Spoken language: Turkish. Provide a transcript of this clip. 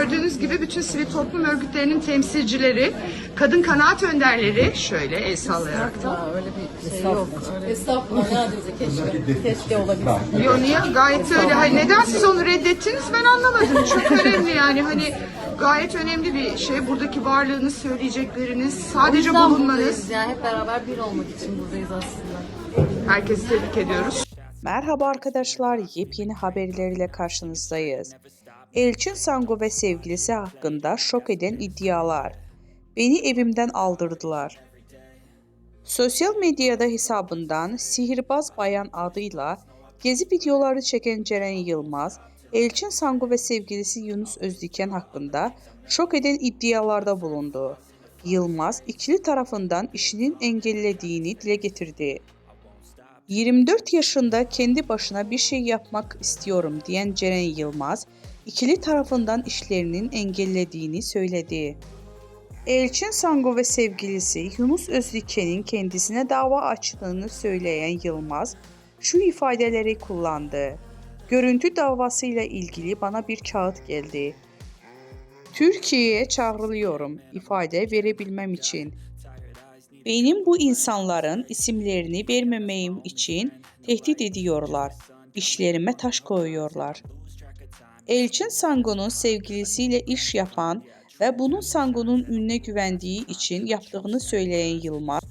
Gördüğünüz gibi bütün sivil toplum örgütlerinin temsilcileri, kadın kanaat önderleri şöyle el sallayarak da. Aa, öyle bir şey yok. Öyle... Estağfurullah ne hadinize keşke. Keşke olabilse. Yo niye? Gayet öyle. Hani neden siz onu reddettiniz ben anlamadım. Çok önemli yani hani gayet önemli bir şey. Buradaki varlığınız, söyleyecekleriniz, sadece O yüzden bulunmanız. Yani hep beraber bir olmak için buradayız aslında. Herkesi tebrik ediyoruz. Merhaba arkadaşlar, yepyeni haberlerle karşınızdayız. Elçin Sango ve sevgilisi hakkında şok eden iddialar. Beni evimden aldırdılar. Sosyal medyada hesabından Sihirbaz Bayan adıyla gezi videoları çeken Ceren Yılmaz, Elçin Sango ve sevgilisi Yunus Özdiken hakkında şok eden iddialarda bulundu. Yılmaz, ikili tarafından işinin engellediğini dile getirdi. 24 yaşında kendi başına bir şey yapmak istiyorum diyen Ceren Yılmaz, ikili tarafından işlerinin engellediğini söyledi. Elçin Sango ve sevgilisi Yunus Özdiken'in kendisine dava açtığını söyleyen Yılmaz şu ifadeleri kullandı. Görüntü davasıyla ilgili bana bir kağıt geldi. Türkiye'ye çağrılıyorum ifade verebilmem için. Benim bu insanların isimlerini vermemeyim için tehdit ediyorlar. İşlerime taş koyuyorlar. Elçin Sango'nun sevgilisiyle iş yapan ve bunun Sango'nun ününe güvendiği için yaptığını söyleyen Yılmaz,